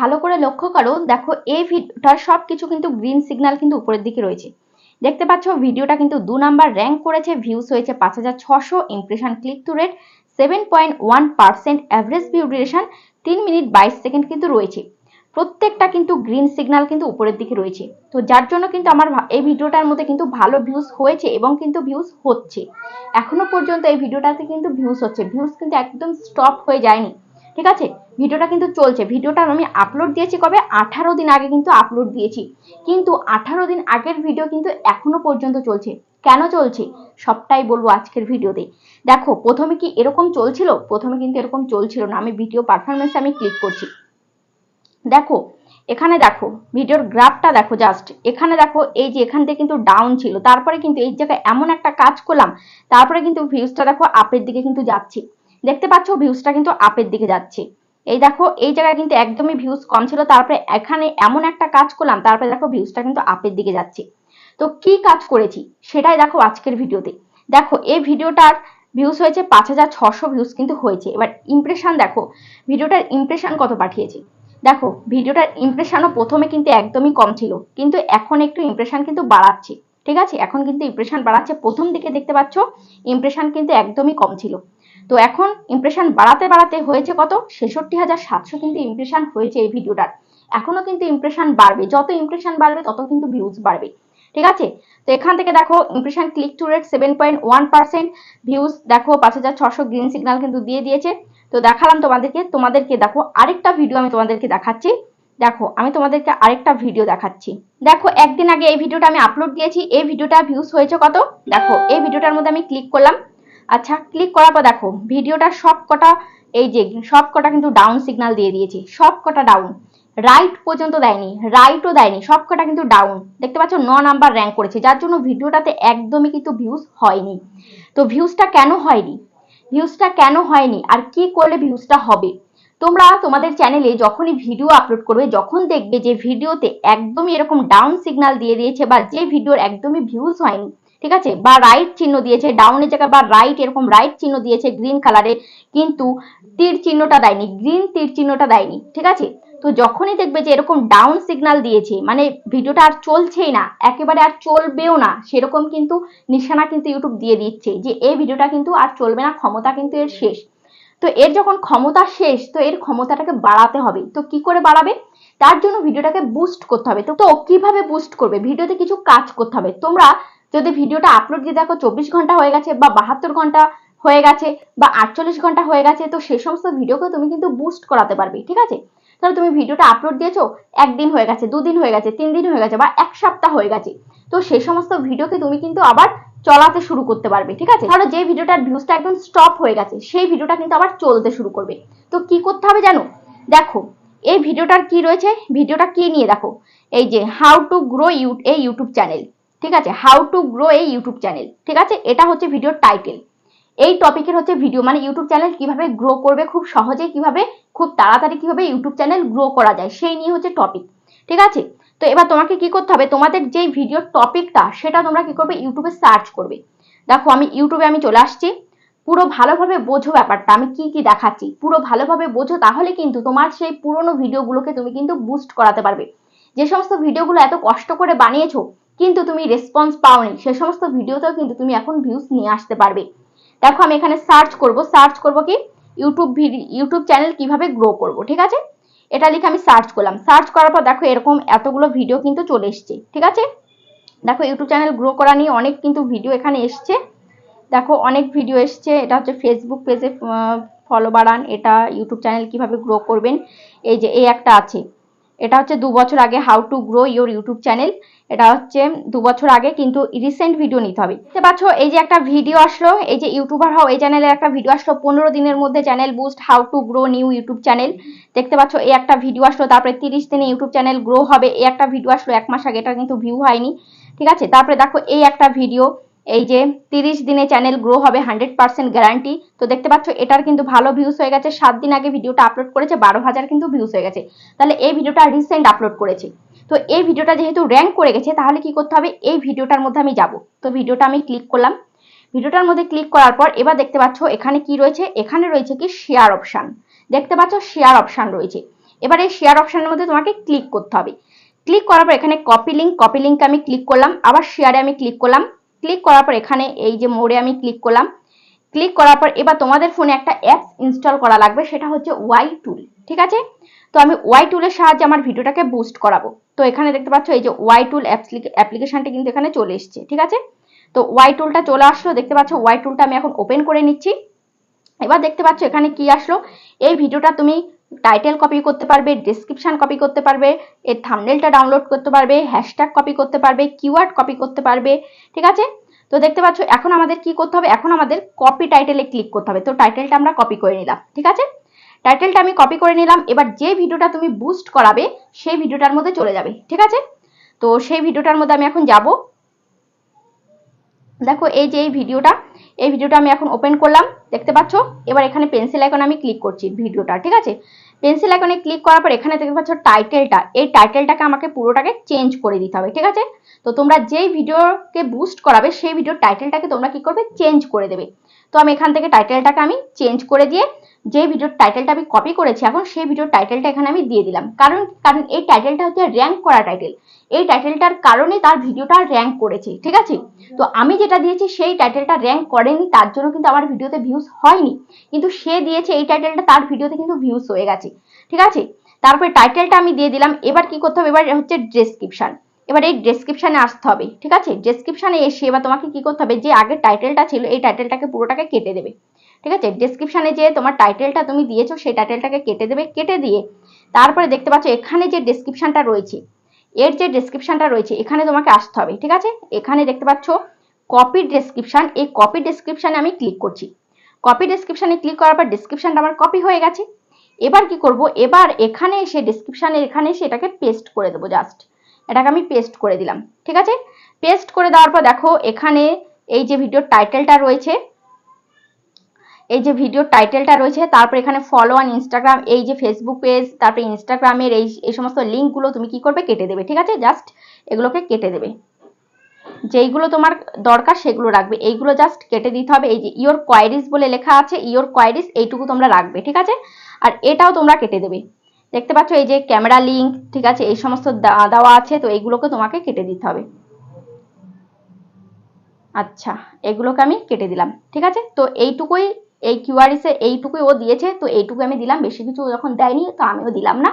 ভালো করে লক্ষ্য করো, দেখো এই ভিডিওটার সব কিছু কিন্তু গ্রিন সিগন্যাল কিন্তু উপরের দিকে রয়েছে। দেখতে পাচ্ছ, ভিডিওটা কিন্তু দু নাম্বার র্যাঙ্ক করেছে ভিউস হয়েছে পাঁচ হাজার ছশো impression click to rate seven point one percent average view duration তিন মিনিট বাইশ সেকেন্ড কিন্তু রয়েছে। প্রত্যেকটা কিন্তু গ্রিন সিগন্যাল কিন্তু উপরের দিকে রয়েছে। তো যার জন্য কিন্তু আমার এই ভিডিওটার মধ্যে কিন্তু ভালো ভিউজ হয়েছে এবং কিন্তু ভিউজ হচ্ছে। এখনও পর্যন্ত এই ভিডিওটাতে কিন্তু ভিউজ হচ্ছে। ভিউজ কিন্তু একদম স্টপ হয়ে যায়নি। ঠিক আছে? ভিডিওটা কিন্তু চলছে। ভিডিওটা আমি আপলোড দিয়েছি কবে? আঠারো দিন আগে কিন্তু আপলোড দিয়েছি। কিন্তু আঠারো দিন আগের ভিডিও কিন্তু এখনও পর্যন্ত চলছে। কেন চলছে? সবটাই বলব আজকের ভিডিওতে। দেখো, প্রথমে কি এরকম চলছিল? প্রথমে কিন্তু এরকম চলছিল না। আমি ভিডিও পারফরমেন্সে আমি ক্লিক করছি। দেখো, এখানে দেখো, ভিডিওর গ্রাফটা দেখো জাস্ট এখানে দেখো, এই যে এখান থেকে কিন্তু ডাউন ছিল। তারপরে কিন্তু এই জায়গায় এমন একটা কাজ করলাম। তারপরে কিন্তু ভিউজটা দেখো আপের দিকে কিন্তু যাচ্ছে। দেখতে পাচ্ছ ভিউজটা কিন্তু আপের দিকে যাচ্ছে। এই দেখো, এই জায়গায় কিন্তু একদমই ভিউজ কম ছিল, তারপরে এখানে এমন একটা কাজ করলাম, তারপরে দেখো ভিউজটা কিন্তু আপের দিকে যাচ্ছে। তো কি কাজ করেছি? সেটাই দেখো আজকের ভিডিওতে। দেখো, এই ভিডিওটার ভিউজ হয়েছে পাঁচ হাজার ছশো ভিউজ কিন্তু হয়েছে। এবার ইমপ্রেশন দেখো, ভিডিওটার ইমপ্রেশন কত পাঠিয়েছি? দেখো, ভিডিওটার ইমপ্রেশনও প্রথমে কিন্তু একদমই কম ছিল, কিন্তু এখন একটু ইমপ্রেশন কিন্তু বাড়াচ্ছে। ঠিক আছে? এখন কিন্তু ইমপ্রেশন বাড়াচ্ছে। প্রথম দিকে দেখতে পাচ্ছ ইমপ্রেশন কিন্তু একদমই কম ছিল। তো এখন ইমপ্রেশন বাড়াতে বাড়াতে হয়েছে কত? ছেষট্টি হাজার সাতশো কিন্তু ইমপ্রেশন হয়েছে এই ভিডিওটার এখনও কিন্তু ইমপ্রেশন বাড়বে। যত ইমপ্রেশন বাড়বে, তত কিন্তু ভিউজ বাড়বে। ঠিক আছে? তো এখান থেকে দেখো impression click to rate seven point one percent views দেখো পাঁচ হাজার ছশো গ্রিন সিগন্যাল কিন্তু দিয়ে দিয়েছে। তো দেখালাম তোমাদেরকে তোমাদেরকে দেখো আরেকটা ভিডিও আমি তোমাদেরকে দেখাচ্ছি। দেখো, আমি তোমাদেরকে আরেকটা ভিডিও দেখাচ্ছি। দেখো, একদিন আগে এই ভিডিওটা আমি আপলোড দিয়েছি। এই ভিডিওটা ভিউজ হয়েছে কত? দেখো, এই ভিডিওটার মধ্যে আমি ক্লিক করলাম। আচ্ছা ক্লিক করার পর দেখো, ভিডিওটা সব কটা এই যে সব কটা কিন্তু ডাউন সিগনাল দিয়ে দিয়েছে সব কটা ডাউন রাইট পর্যন্ত দেয়নি রাইটও দেয়নি সব কটা কিন্তু ডাউন দেখতে পাচ্ছ, ন নাম্বার র্যাঙ্ক করেছে, যার জন্য ভিডিওটাতে একদমই কিন্তু ভিউজ হয়নি। তো ভিউজটা কেন হয়নি? ভিউজটা কেন হয়নি? আর কি করলে ভিউজটা হবে? তোমরা তোমাদের চ্যানেলে যখনই ভিডিও আপলোড করবে, যখন দেখবে যে ভিডিওতে একদমই এরকম ডাউন সিগন্যাল দিয়ে দিয়েছে বা যে ভিডিওর একদমই ভিউজ হয়নি ঠিক আছে? বা রাইট চিহ্ন দিয়েছে ডাউনের জায়গায় বা রাইট এরকম রাইট চিহ্ন দিয়েছে গ্রিন কালারে কিন্তু তীর চিহ্নটা দেয়নি গ্রিন তীর চিহ্নটা দেয়নি, ঠিক আছে? তো যখনই দেখবে যে এরকম ডাউন সিগন্যাল দিয়েছে মানে ভিডিওটা আর চলছেই না, একেবারে আর চলবেও না, সেরকম কিন্তু নিশানা কিন্তু ইউটিউব দিয়ে দিচ্ছে যে এই ভিডিওটা কিন্তু আর চলবে না, ক্ষমতা কিন্তু এর শেষ। তো এর যখন ক্ষমতা শেষ, তো এর ক্ষমতাটাকে বাড়াতে হবে। তো কি করে বাড়াবে? তার জন্য ভিডিওটাকে বুস্ট করতে হবে। তো কীভাবে বুস্ট করবে? ভিডিওতে কিছু কাজ করতে হবে। তোমরা যদি ভিডিওটা আপলোড দিয়ে দেখো চব্বিশ ঘণ্টা হয়ে গেছে বা বাহাত্তর ঘণ্টা হয়ে গেছে বা আটচল্লিশ ঘণ্টা হয়ে গেছে, তো সেই সমস্ত ভিডিওকে তুমি কিন্তু বুস্ট করাতে পারবে, ঠিক আছে? তাহলে তুমি ভিডিওটা আপলোড দিয়েছ, একদিন হয়ে গেছে, দুদিন হয়ে গেছে, তিন দিন হয়ে গেছে বা এক সপ্তাহ হয়ে গেছে, তো সেই সমস্ত ভিডিওকে তুমি কিন্তু আবার চলাতে শুরু করতে পারবে, ঠিক আছে? ধরো যে ভিডিওটার ভিউজটা একদম স্টপ হয়ে গেছে, সেই ভিডিওটা কিন্তু আবার চলতে শুরু করবে। তো কি করতে হবে জানো? দেখো, এই ভিডিওটার কি রয়েছে? ভিডিওটা কি নিয়ে দেখো? এই যে হাউ টু গ্রো ইউ এই ইউটিউব চ্যানেল ঠিক আছে? হাউ টু গ্রো এই ইউটিউব চ্যানেল ঠিক আছে? এটা হচ্ছে ভিডিওর টাইটেল এই টপিকের হচ্ছে ভিডিও মানে ইউটিউব চ্যানেল কীভাবে গ্রো করবে খুব সহজে কীভাবে খুব তাড়াতাড়ি, কীভাবে ইউটিউব চ্যানেল গ্রো করা যায়, সেই নিয়ে হচ্ছে টপিক ঠিক আছে? তো এবার তোমাকে কি করতে হবে? তোমাদের যেই ভিডিওর টপিকটা সেটা তোমরা কি করবে? ইউটিউবে সার্চ করবে। দেখো, আমি ইউটিউবে আমি চলে আসছি। পুরো ভালোভাবে বোঝো ব্যাপারটা, আমি কি কি দেখাচ্ছি? পুরো ভালোভাবে বোঝো, তাহলে কিন্তু তোমার সেই পুরনো ভিডিওগুলোকে তুমি কিন্তু বুস্ট করাতে পারবে। যে সমস্ত ভিডিওগুলো এত কষ্ট করে বানিয়েছো কিন্তু তুমি রেসপন্স পাওনি। সে সমস্ত ভিডিওতেও কিন্তু তুমি এখন ভিউজ নিয়ে আসতে পারবে। দেখো, আমি এখানে সার্চ করব। সার্চ করব কি? ইউটিউব ইউটিউব চ্যানেল কীভাবে গ্রো করব, ঠিক আছে? এটা লিখে আমি সার্চ করলাম। সার্চ করার পর দেখো, এরকম এতগুলো ভিডিও কিন্তু চলে এসছে, ঠিক আছে? দেখো ইউটিউব চ্যানেল গ্রো করা নিয়ে অনেক কিন্তু ভিডিও এখানে এসছে। দেখো, অনেক ভিডিও এসছে। এটা হচ্ছে ফেসবুক পেজে ফলো বাড়ান এটা ইউটিউব চ্যানেল কীভাবে গ্রো করবেন? এই যে, এই একটা আছে। এটা হচ্ছে দু বছর আগে how to grow your YouTube channel এটা হচ্ছে দু বছর আগে, কিন্তু রিসেন্ট ভিডিও নিতে হবে। দেখতে পাচ্ছ, এই যে একটা ভিডিও আসলো, এই যে ইউটিউবার হাও, এই চ্যানেলের একটা ভিডিও আসলো, পনেরো দিনের মধ্যে channel boost how to grow new YouTube channel দেখতে পাচ্ছ, এই একটা ভিডিও আসলো, তারপরে তিরিশ দিনে ইউটিউব চ্যানেল গ্রো হবে। এই একটা ভিডিও আসলো এক মাস আগে, এটা কিন্তু ভিউ হয়নি। ঠিক আছে? তারপরে দেখো, এই একটা ভিডিও এই যে তিরিশ দিনে চ্যানেল গ্রো হবে হান্ড্রেড পার্সেন্ট গ্যারান্টি তো দেখতে পাচ্ছ এটার কিন্তু ভালো ভিউজ হয়ে গেছে। সাত দিন আগে ভিডিওটা আপলোড করেছে, বারো হাজার কিন্তু ভিউজ হয়ে গেছে। তাহলে এই ভিডিওটা রিসেন্ট আপলোড করেছে। তো এই ভিডিওটা যেহেতু র্যাঙ্ক করে গেছে, তাহলে কি করতে হবে? এই ভিডিওটার মধ্যে আমি যাব। তো ভিডিওটা আমি ক্লিক করলাম। ভিডিওটার মধ্যে ক্লিক করার পর এবার দেখতে পাচ্ছ এখানে কি রয়েছে? এখানে রয়েছে কি? শেয়ার অপশান দেখতে পাচ্ছ শেয়ার অপশান রয়েছে। এবার এই শেয়ার অপশানের মধ্যে তোমাকে ক্লিক করতে হবে। ক্লিক করার পর এখানে কপি লিঙ্ক কপি লিঙ্কে আমি ক্লিক করলাম। আবার শেয়ারে আমি ক্লিক করলাম। ক্লিক করার পর এখানে এই যে মোড়ে আমি ক্লিক করলাম। ক্লিক করার পর এবার তোমাদের ফোনে একটা অ্যাপস ইনস্টল করা লাগবে, সেটা হচ্ছে ওয়াই টুল ঠিক আছে? তো আমি ওয়াই টুলের সাহায্যে আমার ভিডিওটাকে বুস্ট করাবো। তো এখানে দেখতে পাচ্ছ এই যে ওয়াই টুল অ্যাপ্লিকেশনটা কিন্তু এখানে চলে এসছে, ঠিক আছে? তো ওয়াই টুলটা চলে আসলো, দেখতে পাচ্ছ ওয়াই টুলটা আমি এখন ওপেন করে নিচ্ছি। এবার দেখতে পাচ্ছ এখানে কি আসলো? এই ভিডিওটা তুমি টাইটেল কপি করতে পারবে ডিসক্রিপশন কপি করতে পারবে, এর থামনেলটা ডাউনলোড করতে পারবে হ্যাশট্যাগ কপি করতে পারবে কিওয়ার্ড কপি করতে পারবে, ঠিক আছে? তো দেখতে পাচ্ছ, এখন আমাদের কি করতে হবে? এখন আমাদের কপি টাইটেলে ক্লিক করতে হবে। তো টাইটেলটা আমরা কপি করে নিলাম, ঠিক আছে? টাইটেলটা আমি কপি করে নিলাম, এবার যে ভিডিওটা তুমি বুস্ট করাবে, সেই ভিডিওটার মধ্যে চলে যাবে, ঠিক আছে? তো সেই ভিডিওটার মধ্যে আমি এখন যাব দেখো এই যে এই ভিডিওটা এই ভিডিওটা আমি এখন ওপেন করলাম, দেখতে পাচ্ছ? এবার এখানে পেন্সিল আইকন আমি ক্লিক করছি ভিডিওটা, ঠিক আছে? পেন্সিল আইকনে ক্লিক করার পর এখানে দেখতে পাচ্ছ টাইটেলটা এই টাইটেলটাকে আমাকে পুরোটাকে চেঞ্জ করে দিতে হবে, ঠিক আছে? তো তোমরা যেই ভিডিওকে বুস্ট করাবে, সেই ভিডিওর টাইটেলটাকে তোমরা কি করবে? চেঞ্জ করে দেবে। তো আমি এখান থেকে টাইটেলটাকে আমি চেঞ্জ করে দিয়ে যে ভিডিওর টাইটেলটা আমি কপি করেছি, এখন সেই ভিডিওর টাইটেলটা এখানে আমি দিয়ে দিলাম। কারণ কারণ এই টাইটেলটা হচ্ছে র্যাঙ্ক করা টাইটেল এই টাইটেলটার কারণে তার ভিডিওটা র্যাঙ্ক করেছে, ঠিক আছে? তো আমি যেটা দিয়েছি, সেই টাইটেলটা র্যাঙ্ক করেনি, তার জন্য কিন্তু আমার ভিডিওতে ভিউজ হয়নি। কিন্তু সে দিয়েছে, এই টাইটেলটা তার ভিডিওতে কিন্তু ভিউজ হয়ে গেছে, ঠিক আছে? তারপরে টাইটেলটা আমি দিয়ে দিলাম, এবার কি করতে হবে? এবার হচ্ছে ডেসক্রিপশন এবার এই ডেসক্রিপশানে আসতে হবে, ঠিক আছে? ডেসক্রিপশানে এসে এবার তোমাকে কি করতে হবে? যে আগের টাইটেলটা ছিল, এই টাইটেলটাকে পুরোটাকে কেটে দেবে, ঠিক আছে? ডেসক্রিপশানে যে তোমার টাইটেলটা তুমি দিয়েছ, সেই টাইটেলটাকে কেটে দেবে, কেটে দিয়ে তারপরে দেখতে পাচ্ছ, এখানে যে ডেসক্রিপশনটা রয়েছে, এর যে ডেসক্রিপশনটা রয়েছে, এখানে তোমাকে আসতে হবে, ঠিক আছে? এখানে দেখতে পাচ্ছ কপি ডেসক্রিপশন এই কপি ডেসক্রিপশানে আমি ক্লিক করছি। কপি ডেসক্রিপশানে ক্লিক করার পর ডেসক্রিপশনটা আমার কপি হয়ে গেছে। এবার কি করব? এবার এখানে এসে ডেসক্রিপশানে এখানে এসে এটাকে পেস্ট করে দেবো জাস্ট এটাকে আমি পেস্ট করে দিলাম, ঠিক আছে? পেস্ট করে দেওয়ার পর দেখো, এখানে এই যে ভিডিওর টাইটেলটা রয়েছে, এই যে ভিডিওর টাইটেলটা রয়েছে, তারপর এখানে ফলো অন ইনস্টাগ্রাম এই যে ফেসবুক পেজ তারপরে ইনস্টাগ্রামের এই এই সমস্ত লিঙ্কগুলো তুমি কি করবে? কেটে দেবে, ঠিক আছে? জাস্ট এগুলোকে কেটে দেবে। যেইগুলো তোমার দরকার সেগুলো রাখবে। এইগুলো জাস্ট কেটে দিতে হবে। এই যে ইয়োর কোয়ারিজ বলে লেখা আছে ইয়োর কোয়ারিজ এইটুকু তোমরা রাখবে, ঠিক আছে? আর এটাও তোমরা কেটে দেবে। দেখতে পাচ্ছ এই যে ক্যামেরা লিঙ্ক, ঠিক আছে? এই সমস্ত দেওয়া আছে, তো এইগুলোকে তোমাকে কেটে দিতে হবে। আচ্ছা এগুলোকে আমি কেটে দিলাম, ঠিক আছে? তো এইটুকুই, এই কিউআরএসে এইটুকুই ও দিয়েছে, তো এইটুকু আমি দিলাম, বেশি কিছু যখন দেয়নি, তো আমিও দিলাম না,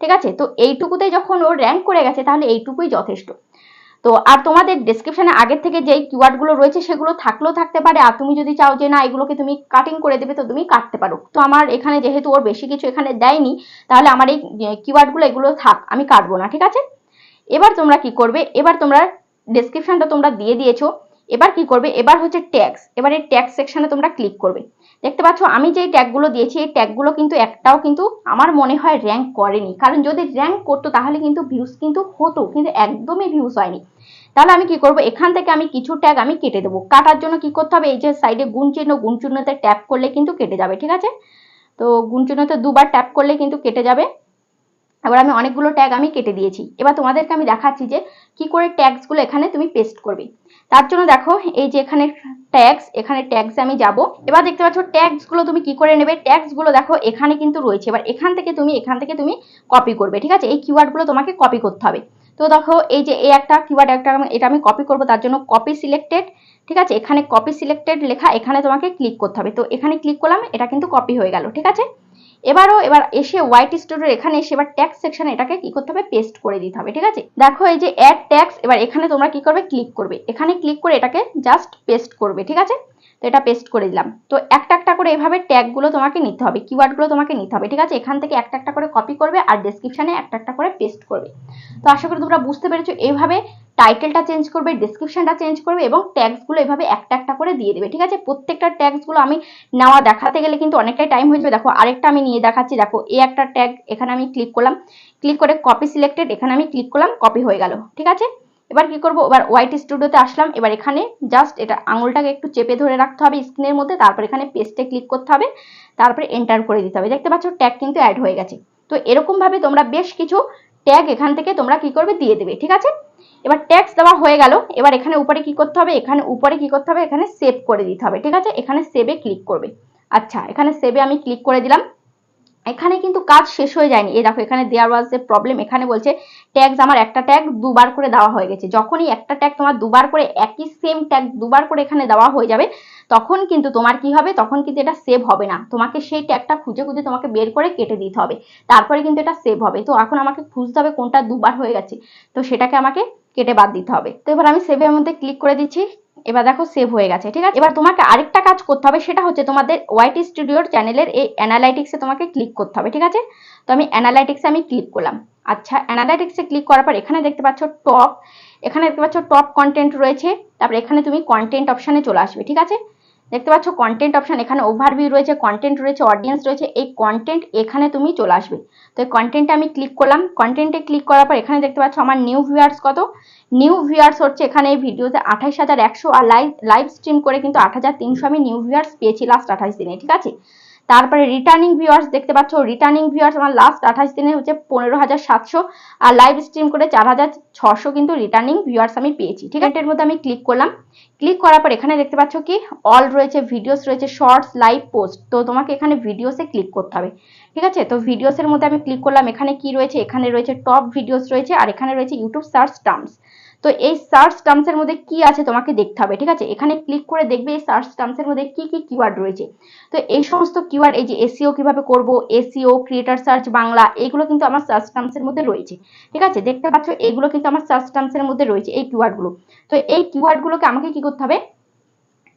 ঠিক আছে? তো এইটুকুতে যখন ও র্যাঙ্ক করে গেছে, তাহলে এইটুকুই যথেষ্ট। তো আর তোমাদের ডিসক্রিপশানে আগের থেকে যেই কিওয়ার্ডগুলো রয়েছে সেগুলো থাকলেও থাকতে পারে। আর তুমি যদি চাও যে না, এগুলোকে তুমি কাটিং করে দেবে, তো তুমি কাটতে পারো। তো আমার এখানে যেহেতু ওর বেশি কিছু এখানে দেয়নি, তাহলে আমার এই কিওয়ার্ডগুলো এগুলো থাক, আমি কাটবো না, ঠিক আছে? এবার তোমরা কি করবে? এবার তোমরা ডিসক্রিপশানটা তোমরা দিয়ে দিয়েছ। এবার কি করবে? এবার হচ্ছে ট্যাক্স এবার এই ট্যাক্স সেকশনে তোমরা ক্লিক করবে। দেখতে পাচ্ছ, আমি যেই ট্যাগগুলো দিয়েছি, এই ট্যাগগুলো কিন্তু একটাও কিন্তু আমার মনে হয় র্যাঙ্ক করেনি। কারণ যদি র্যাঙ্ক করতো, তাহলে কিন্তু ভিউজ কিন্তু হতো, কিন্তু একদমই ভিউজ হয়নি। তাহলে আমি কি করব? এখান থেকে আমি কিছু ট্যাগ আমি কেটে দেবো। কাটার জন্য কি করতে হবে? এই যে সাইডে গুণ চিহ্ন চিহ্নতে ট্যাপ করলে কিন্তু কেটে যাবে, ঠিক আছে? তো গুণ চিহ্নতে দুবার ট্যাপ করলে কিন্তু কেটে যাবে। এবার আমি অনেকগুলো ট্যাগ আমি কেটে দিয়েছি। এবার তোমাদেরকে আমি দেখাচ্ছি যে কি করে ট্যাগসগুলো এখানে তুমি পেস্ট করবে। তার জন্য দেখো, এই যে এখানে ট্যাগস এখানে ট্যাগস আমি যাব। এবার দেখতে পাচ্ছ ট্যাগসগুলো তুমি কি করে নেবে? ট্যাগসগুলো দেখো, এখানে কিন্তু রয়েছে। এবার এখান থেকে তুমি, এখান থেকে তুমি কপি করবে, ঠিক আছে? এই কিওয়ার্ডগুলো তোমাকে কপি করতে হবে। তো দেখো, এই যে এই একটা কিওয়ার্ড একটা এটা আমি কপি করব, তার জন্য কপি সিলেক্টেড ঠিক আছে? এখানে কপি সিলেক্টেড লেখা, এখানে তোমাকে ক্লিক করতে হবে। তো এখানে ক্লিক করলাম, এটা কিন্তু কপি হয়ে গেল, ঠিক আছে? এবারও, এবার এসে হোয়াইট স্টুডিওর এখানে এসে এবার ট্যাক্স সেকশনে এটাকে কি করতে হবে? পেস্ট করে দিতে হবে, ঠিক আছে? দেখো এই যে অ্যাড ট্যাক্স এবার এখানে তোমরা কি করবে? ক্লিক করবে। এখানে ক্লিক করে এটাকে জাস্ট পেস্ট করবে, ঠিক আছে? তো এটা পেস্ট করে দিলাম। তো একটা একটা করে এভাবে ট্যাগগুলো তোমাকে নিতে হবে কিওয়ার্ডগুলো তোমাকে নিতে হবে, ঠিক আছে? এখান থেকে একটা একটা করে কপি করবে আর ডেসক্রিপশনে একটা একটা করে পেস্ট করবে। তো আশা করি তোমরা বুঝতে পেরেছ এইভাবে টাইটেলটা চেঞ্জ করবে ডিসক্রিপশনটা চেঞ্জ করবে এবং ট্যাক্সগুলো এভাবে একটা একটা করে দিয়ে দেবে, ঠিক আছে? প্রত্যেকটা ট্যাক্সগুলো আমি নেওয়া দেখাতে গেলে কিন্তু অনেকটাই টাইম হয়ে যাবে। দেখো, আরেকটা আমি নিয়ে দেখাচ্ছি। দেখো, এই একটা ট্যাগ এখানে আমি ক্লিক করলাম। ক্লিক করে কপি সিলেক্টেড এখানে আমি ক্লিক করলাম কপি হয়ে গেল, ঠিক আছে? এবার কি করব? এবার হোয়াইট স্টুডিওতে আসলাম। এবার এখানে জাস্ট এটা আঙুলটাকে একটু চেপে ধরে রাখতে হবে স্ক্রিনের মধ্যে, তারপর এখানে পেস্টে ক্লিক করতে হবে, তারপরে এন্টার করে দিতে হবে। দেখতে পাচ্ছ ট্যাগ কিন্তু অ্যাড হয়ে গেছে। তো এরকমভাবে তোমরা বেশ কিছু ট্যাগ এখান থেকে তোমরা কি করবে? দিয়ে দেবে, ঠিক আছে? এবার ট্যাক্স দেওয়া হয়ে গেল। এবার এখানে উপরে কি করতে হবে? এখানে উপরে কি করতে হবে? এখানে সেভ করে দিতে হবে। ঠিক আছে? এখানে সেভে ক্লিক করবে। আচ্ছা এখানে সেভে আমি ক্লিক করে দিলাম। এখানে কিন্তু কাজ শেষ হয়ে যায়নি। এই দেখো, এখানে দেয়ার ওয়াজ এ প্রবলেম এখানে বলছে ট্যাগস আমার একটা ট্যাগ দুবার করে দেওয়া হয়ে গেছে। যখনই একটা ট্যাগ তোমার দুবার করে, একই সেম ট্যাগ দুবার করে এখানে দেওয়া হয়ে যাবে, তখন কিন্তু তোমার কি হবে? তখন কিন্তু এটা সেভ হবে না। তোমাকে সেই ট্যাগটা খুঁজে খুঁজে তোমাকে বের করে কেটে দিতে হবে। তারপরে কিন্তু এটা সেভ হবে। তো এখন আমাকে খুঁজতে হবে কোনটা দুবার হয়ে গেছে। তো সেটাকে আমাকে কেটে বাদ দিতে হবে। তো এবার আমি সেভের মধ্যে ক্লিক করে দিচ্ছি। এবার দেখো সেভ হয়ে গেছে, ঠিক আছে? এবার তোমাকে আরেকটা কাজ করতে হবে, সেটা হচ্ছে তোমাদের ওয়াইটি স্টুডিওর চ্যানেলের এই অ্যানালাইটিক্সে তোমাকে ক্লিক করতে হবে, ঠিক আছে? তো আমি অ্যানালাইটিক্সে আমি ক্লিক করলাম। আচ্ছা অ্যানালাইটিক্সে ক্লিক করার পর এখানে দেখতে পাচ্ছ টপ এখানে দেখতে পাচ্ছ টপ কন্টেন্ট রয়েছে। তারপর এখানে তুমি কন্টেন্ট অপশানে চলে আসবে, ঠিক আছে? দেখতে পাচ্ছ কন্টেন্ট অপশন এখানে ওভারভিউ রয়েছে কন্টেন্ট রয়েছে অডিয়েন্স রয়েছে, এই কন্টেন্ট এখানে তুমি চলে আসবে। তো এই কন্টেন্টে আমি ক্লিক করলাম কন্টেন্টে ক্লিক করার পর এখানে দেখতে পাচ্ছ, আমার নিউ ভিউয়ার্স কত? নিউ ভিউয়ার্স হচ্ছে এখানে এই ভিডিওতে আঠাইশ হাজার একশো আর লাইভ লাইভ স্ট্রিম করে কিন্তু আট হাজার তিনশো আমি নিউ ভিউয়ার্স পেয়েছি লাস্ট আঠাশ দিনে, ঠিক আছে? তারপরে রিটার্নিং ভিউয়ার্স দেখতে পাচ্ছ রিটার্নিং ভিউয়ার্স আমার লাস্ট আঠাশ দিনে হচ্ছে পনেরো হাজার সাতশো আর লাইভ স্ট্রিম করে চার হাজার ছশো কিন্তু রিটার্নিং ভিউয়ার্স আমি পেয়েছি। ঠিক আছে? এর মধ্যে আমি ক্লিক করলাম। ক্লিক করার পর এখানে দেখতে পাচ্ছ কি? অল রয়েছে ভিডিওস রয়েছে শর্টস লাইভ পোস্ট তো তোমাকে এখানে ভিডিওসে ক্লিক করতে হবে। ঠিক আছে? তো ভিডিওসের মধ্যে আমি ক্লিক করলাম। এখানে কি রয়েছে? এখানে রয়েছে টপ ভিডিওস রয়েছে আর এখানে রয়েছে ইউটিউব সার্চ টার্মস তো এই সার্চ টার্মসের মধ্যে কি আছে তোমাকে দেখতে হবে, ঠিক আছে? এখানে ক্লিক করে দেখবে এই সার্চ টার্মসের মধ্যে কি কি কিওয়ার্ড রয়েছে। তো এই সমস্ত কিওয়ার্ড এই যে এসিও কীভাবে করব এসিও ক্রিয়েটার সার্চ বাংলা, এগুলো কিন্তু আমার সার্চ টার্মসের মধ্যে রয়েছে, ঠিক আছে? দেখতে পাচ্ছ, এগুলো কিন্তু আমার সার্চ টার্মসের মধ্যে রয়েছে এই কিওয়ার্ডগুলো তো এই কিওয়ার্ডগুলোকে আমাকে কি করতে হবে?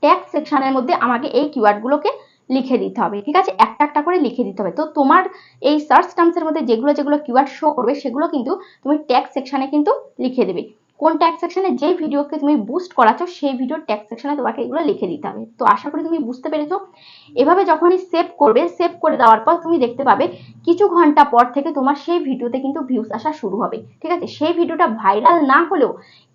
ট্যাগ সেকশনের মধ্যে আমাকে এই কিওয়ার্ডগুলোকে লিখে দিতে হবে, ঠিক আছে? একটা একটা করে লিখে দিতে হবে। তো তোমার এই সার্চ টার্মসের মধ্যে যেগুলো যেগুলো কিওয়ার্ড শো করবে, সেগুলো কিন্তু তুমি ট্যাগ সেকশনে কিন্তু লিখে দেবে। কোন ট্যাগ সেকশনে যে ভিডিওকে তুমি বুস্ট করাচ্ছ, সেই ভিডিওর ট্যাগ সেকশনে তোমাকে এগুলো লিখে দিতে হবে। তো আশা করি তুমি বুঝতে পেরেছ। এভাবে যখনই সেভ করবে সেভ করে দেওয়ার পর তুমি দেখতে পাবে, কিছু ঘণ্টা পর থেকে তোমার সেই ভিডিওতে কিন্তু ভিউজ আসা শুরু হবে। ঠিক আছে? সেই ভিডিওটা ভাইরাল না হলেও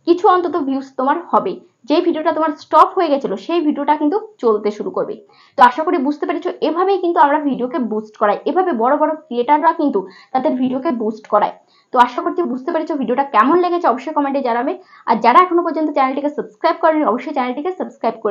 কিছু অন্তত ভিউজ তোমার হবে যে ভিডিওটা তোমার স্টপ হয়ে গেছিল, সেই ভিডিওটা কিন্তু চলতে শুরু করবে। তো আশা করি বুঝতে পেরেছ, এভাবেই কিন্তু আমরা ভিডিওকে বুস্ট করাই। এভাবে বড় বড় ক্রিয়েটাররা কিন্তু তাদের ভিডিওকে বুস্ট করায়। তো আশা করছি বুঝতে পেরেছ ভিডিওটা কেমন লেগেছে অবশ্যই কমেন্টে জানাবে। আর যারা এখনও পর্যন্ত চ্যানেলটিকে সাবস্ক্রাইব করেনি, অবশ্যই চ্যানেলটিকে সাবস্ক্রাইব করে